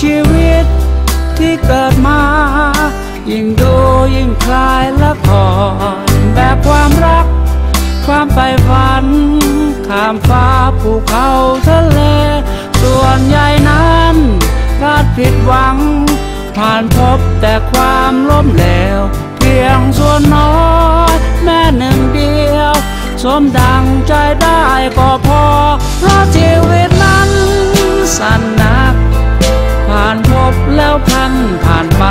ชีวิตที่เกิดมา ยิ่งดูยิ่งคลายละครแบบความรัก ความไปฝัน ข้ามฟ้าภูเขาทะเล ส่วนใหญ่นั้นพลาดผิดหวัง ผ่านพบแต่ความล้มเหลว เพียงส่วนน้อยแม่หนึ่งเดียว สมดังใจได้ก็พอ เพราะชีวิตนั้นสั้นนัก ผ่านพบแล้วพันผ่านไป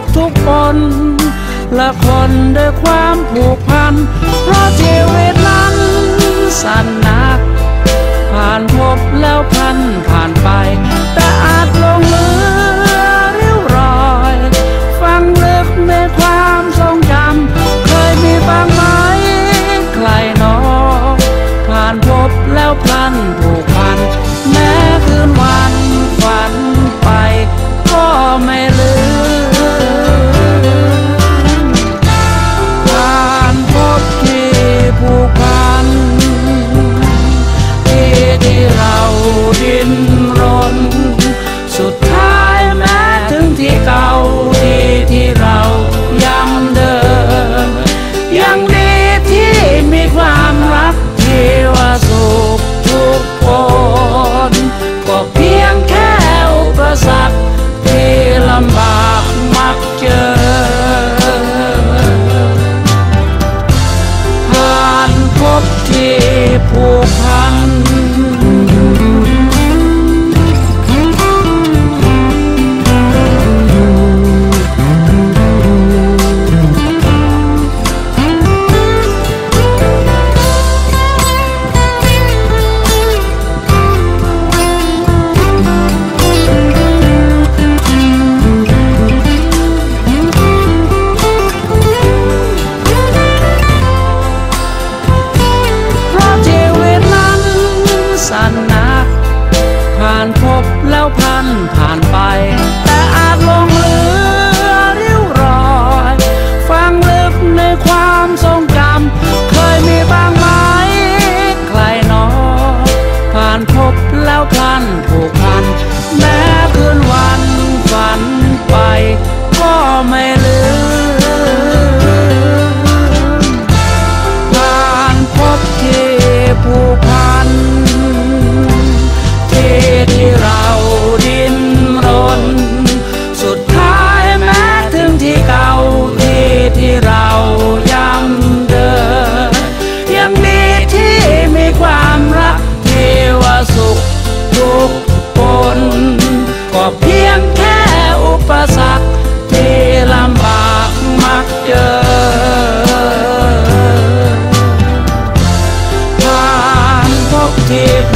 กทุกคนละคนด้วยความผูกพัน เพราะชีวิตนั้นสั้นนัก ผ่านพบแล้วพัน thiên การพบแล้วพันผ่านไป แต่อาจลงลืม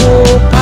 hope